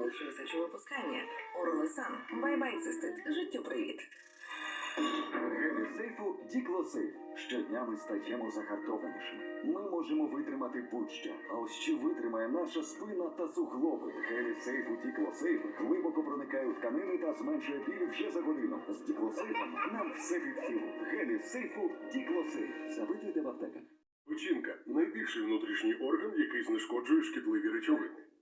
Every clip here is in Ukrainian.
полегшує сечовипускання. Орлесан. Бай-бай, цистит. Життю привіт. Гелі сейфу Діклосейф. Щодня ми стаємо загартованішими. Ми можемо витримати будь-що. А ось що витримає наша спина та суглоби. Гелі сейфу Діклосейф глибоко проникає у тканини та зменшує біль вже за годину. З Діклосейфом нам все під силу. Гелі сейфу Діклосейф. Запитуйте в аптеках. Печінка найбільший внутрішній орган, який знешкоджує шкідливі речовини.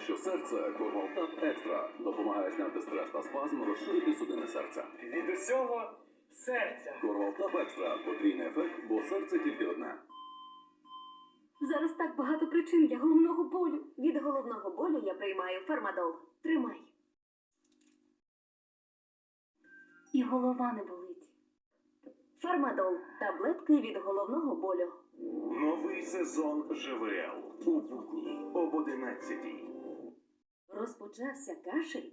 Якщо серце, Кормалтап Екстра допомагає зняти стрес та спазм, розширити судини серця. Від усього серця. Кормалтап Екстра потрійний ефект, бо серце тільки одне. Зараз так багато причин для головного болю. Від головного болю я приймаю фармадол. Тримай. І голова не болить. Фармадол таблетки від головного болю. Новий сезон ЖВЛ у будні об 11 Розпочався кашель.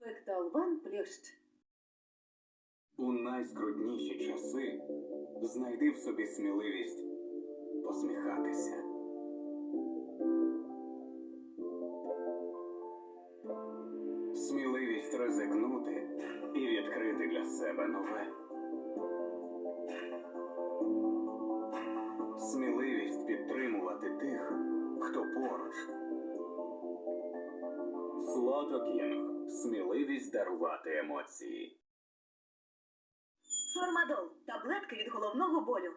Фекталван плющ. У найскрутніші часи знайди в собі сміливість посміхатися. Сміливість ризикнути і відкрити для себе нове. Сміливість підтримувати тих, хто поруч. Слото Кінг. Сміливість дарувати емоції. Фармадол таблетки від головного болю.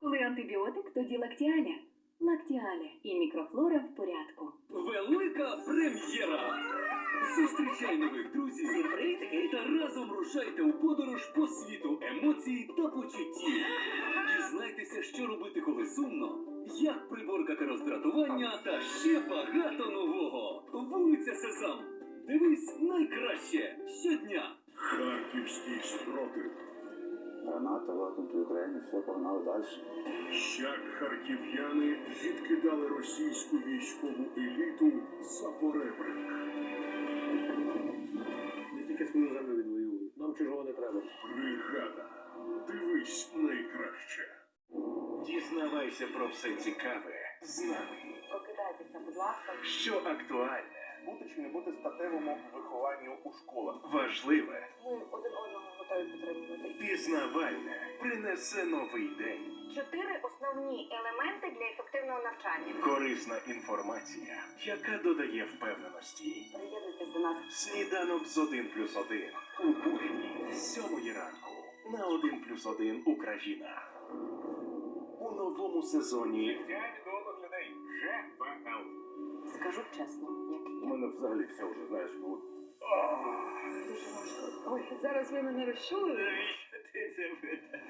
Коли антибіотик, тоді лактіаля. Лактіаля і мікрофлора в порядку. Велика прем'єра! Зустрічай нових друзів та разом рушайте у подорож по світу емоцій та почуттів. Дізнайтеся, що робити, коли сумно, як приборкати роздратування та ще багато. Вулиця Сезам. Дивись найкраще щодня. Харківський спротив. Граната латнуть в Україні, все погнали далі. Як харків'яни відкидали російську військову еліту за поребрик. Не тільки свою землю відвоюють. Нам чужого не треба. Бригада. Дивись найкраще. Дізнавайся про все цікаве з нами. Покидайтеся, будь ласка. Що актуальне, Бути чи не бути статевому вихованню у школах. важливе, Ми один одного готові підтримувати. пізнавальне, принесе новий день. Чотири основні елементи для ефективного навчання. Корисна інформація, яка додає впевненості. Приєднуйтесь до нас. Сніданок з 1 плюс 1 у будні з 7 ранку на 1 плюс 1 Україна. У новому сезоні Скажу чесно, як У є. мене взагалі все вже, знаєш, було. Дуже. Ой, зараз ви мене розчули. Ти це видаш.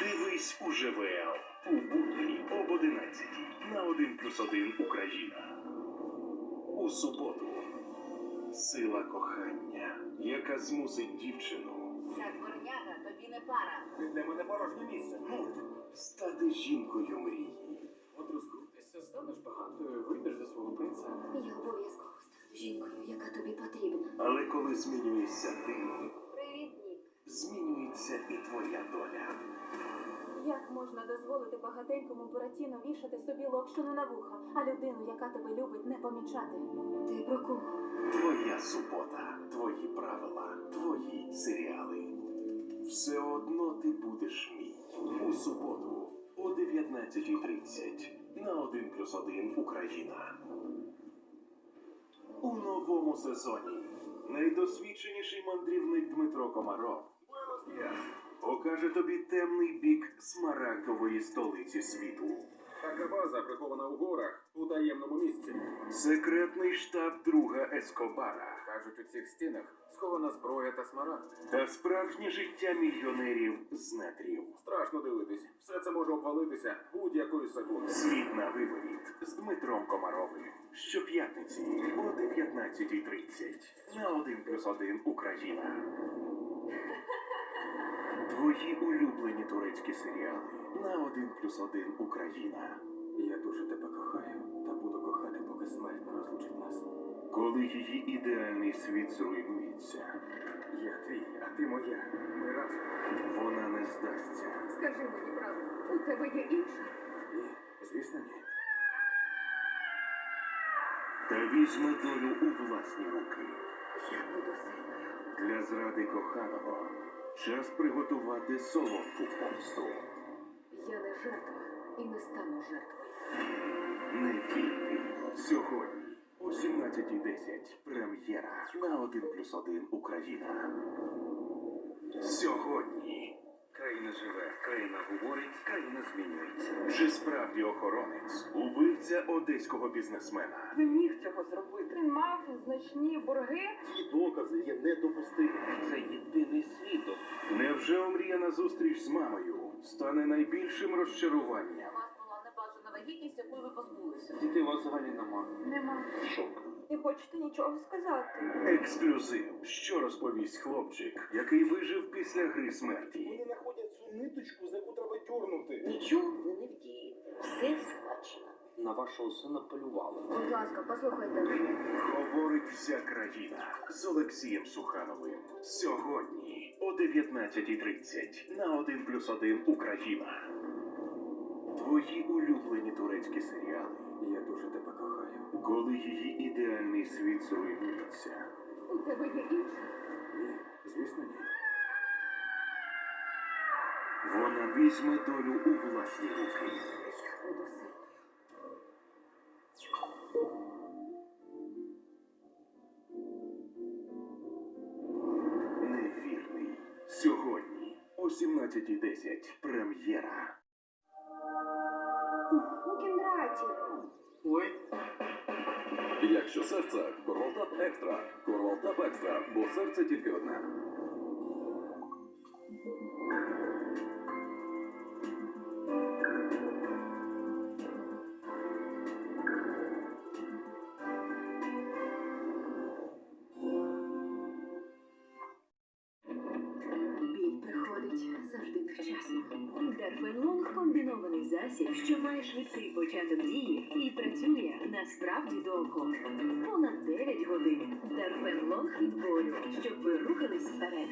Дивись у ЖВЛ у будні об 11 на 1 плюс 1 Україна. У суботу сила кохання, яка змусить дівчину Ця дворняга тобі не пара. Ти для мене порожнє місце. Ну, стати жінкою мрії. от розкрутишся, станеш багатою, вийдеш за свого принца. Я обов'язково стану жінкою, яка тобі потрібна. Але коли змінюєшся ти, Привіт, Нік. змінюється і твоя доля. Як можна дозволити багатенькому Буратіно вішати собі локшину на вуха, а людину, яка тебе любить, не помічати? Ти про кого? Твоя субота, твої правила, твої серіали. Все одно ти будеш мій. У суботу о 19.30 на 1 плюс 1 Україна. У новому сезоні найдосвідченіший мандрівник Дмитро Комаров покаже тобі темний бік смарагдової столиці світу. Така база прихована у горах у таємному. Секретний штаб друга Ескобара. Кажуть, у цих стінах схована зброя та смарагд. та справжнє життя мільйонерів з нетрів. Страшно дивитись. Все це може обвалитися будь-якої секунди. Світ на виворіт з Дмитром Комаровим. Щоп'ятниці о 19.30 на 1 плюс 1 Україна. Твої улюблені турецькі серіали на 1 плюс 1 Україна. Я дуже тебе кохаю та буду кохати, поки смерть не розлучить нас. Коли її ідеальний світ зруйнується, Я твій, а ти моя. Ми разом. вона не здасться. Скажи мені правду, у тебе є інша. Ні, звісно, ні. Та візьме долю у власні руки. Я буду сильною. Для зради коханого час приготувати солодку помсту. Я не жертва і не стану жертвою. Невільний. Сьогодні о 17.10 прем'єра на 1 плюс 1 Україна. Сьогодні. Країна живе, країна говорить, країна змінюється. Чи справді охоронець убивця одеського бізнесмена? Не міг цього зробити. Він мав значні борги. Ці докази є недопустимими. Це єдиний свідок. Невже омріяна зустріч з мамою стане найбільшим розчаруванням? У вас була небажана вагітність, якої ви позбулися. Дітей у вас нема. Нема. Шок. Не хочете нічого сказати. Ексклюзив, що розповість хлопчик, який вижив після гри смерті. Вони знаходять цю ниточку, за яку треба дьорнути. Нічого ви не вдієте. Все схвачено. На вашого сина полювали. Будь ласка, послухайте. Говорить вся країна з Олексієм Сухановим. Сьогодні о 19.30 на 1 плюс 1 Україна. Твої улюблені турецькі серіали. Я дуже. Коли її ідеальний світ зруйнується, У тебе є інша. Ні, звісно, ні. вона візьме долю у власні руки. Невірний. Сьогодні о 17.10 прем'єра. У кімнаті. Якщо серце, Корвалтап Екстра. Корвалтап Екстра, бо серце тільки одне. Біль приходить завжди невчасно. Дарфенлонг комбінований засіб, що має швидкий початок дії і працює довго. Понад 9 годин. Дарфенлонг від болю, щоб ви рухались вперед.